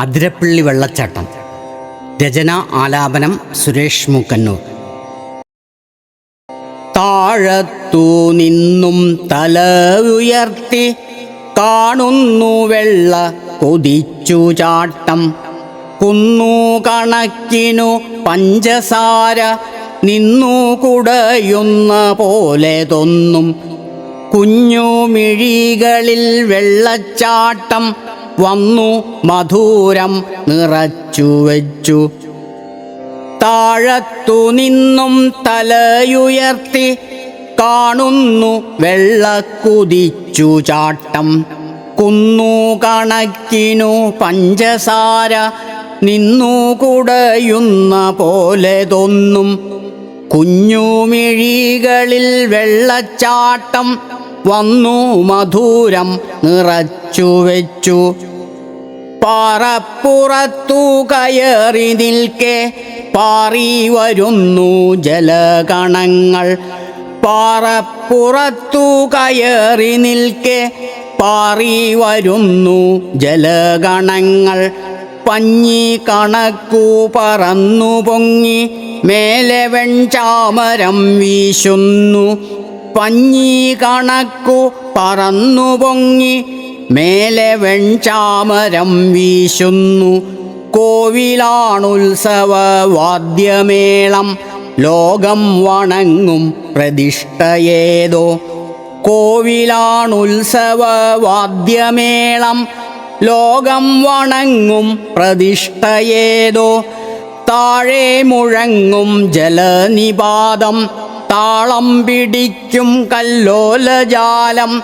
അതിരപ്പള്ളി വെള്ളച്ചാട്ടം. രചന ആലാപനം സുരേഷ് മൂക്കന്നൂർ. താഴത്തു നിന്നും തല ഉയർത്തി കാണുന്നു വെള്ള കൊതിച്ചു ചാട്ടം. കുന്നു കണക്കിനു പഞ്ചസാര നിന്നു കുടയുന്ന പോലെ തൊന്നും. കുഞ്ഞുമിഴികളിൽ വെള്ളച്ചാട്ടം വന്നു മധുരം നിറച്ചു വെച്ചു. താഴത്തു നിന്നും തലയുയർത്തി കാണുന്നു വെള്ള വെള്ളക്കുതിച്ചു ചാട്ടം. കുന്നു കണക്കിനു പഞ്ചസാര നിന്നു കുടയുന്ന പോലെ തോന്നും. കുഞ്ഞുമിഴികളിൽ വെള്ളച്ചാട്ടം വന്നു മധുരം നിറച്ചു വെച്ചു. പാറപ്പുറത്തു കയറി നിൽക്കെ പാറി വരുന്നു ജലകണങ്ങൾ. പാറപ്പുറത്തു കയറി നിൽക്കെ പാറി വരുന്നു ജലഗണങ്ങൾ പഞ്ഞി കണക്കു പറന്നു പൊങ്ങി മേലെ വെൺചാമരം വീശുന്നു. പഞ്ഞി കണക്കു പറന്നു പൊങ്ങി മേലെ വെൺചാമരം വീശുന്നു. കോവിലാണുത്സവ വാദ്യമേളം ലോകം വണങ്ങും പ്രതിഷ്ഠയേതോ. കോവിലാണുത്സവ വാദ്യമേളം ലോകം വണങ്ങും പ്രതിഷ്ഠയേതോ. താഴെ മുഴങ്ങും ജലനിപാതം താളം പിടിക്കും കല്ലോലജാലം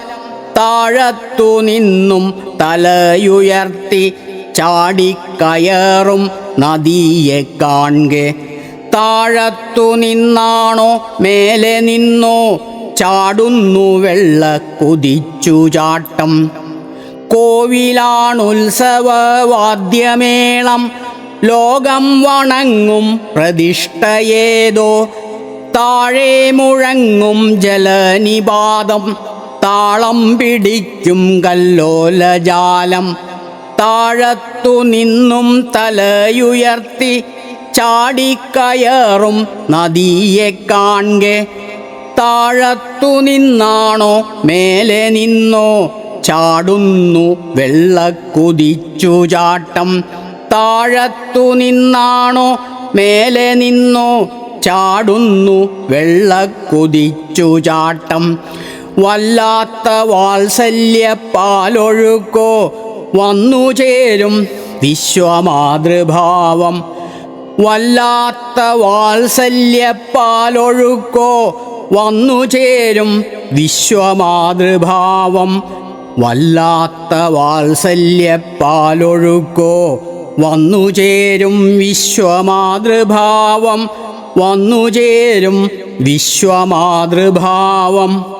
താഴത്തു നിന്നും തലയുയർത്തി ചാടിക്കയറും നദിയെ കാൺകെ താഴത്തു നിന്നാണോ മേലെ നിന്നോ ചാടുന്നു വെള്ള കുതിച്ചു ചാട്ടം കോവിലാണുത്സവവാദ്യമേളം ലോകം വണങ്ങും പ്രതിഷ്ഠയേതോ. താഴെ മുഴങ്ങും ജലനിപാതം. താളം പിടിക്കും കല്ലോലജാലം. താഴത്തു നിന്നും തലയുയർത്തി ചാടിക്കയറും നദിയെ കാൺകെ താഴത്തു നിന്നാണോ മേലെ നിന്നോ ചാടുന്നു വെള്ളക്കുതിച്ചു ചാട്ടം. താഴത്തു നിന്നാണോ മേലെ നിന്നോ ചാടുന്നു വെള്ളക്കുതിച്ചു ചാട്ടം. വല്ലാത്ത വാത്സല്യപ്പാലൊഴുക്കോ വന്നു ചേരും വിശ്വമാതൃഭാവം. വല്ലാത്ത വാത്സല്യപ്പാലൊഴുക്കോ വന്നു ചേരും വിശ്വമാതൃഭാവം. വല്ലാത്ത വാത്സല്യപ്പാലൊഴുക്കോ വന്നു ചേരും വിശ്വമാതൃഭാവം. വന്നു ചേരും വിശ്വമാതൃഭാവം.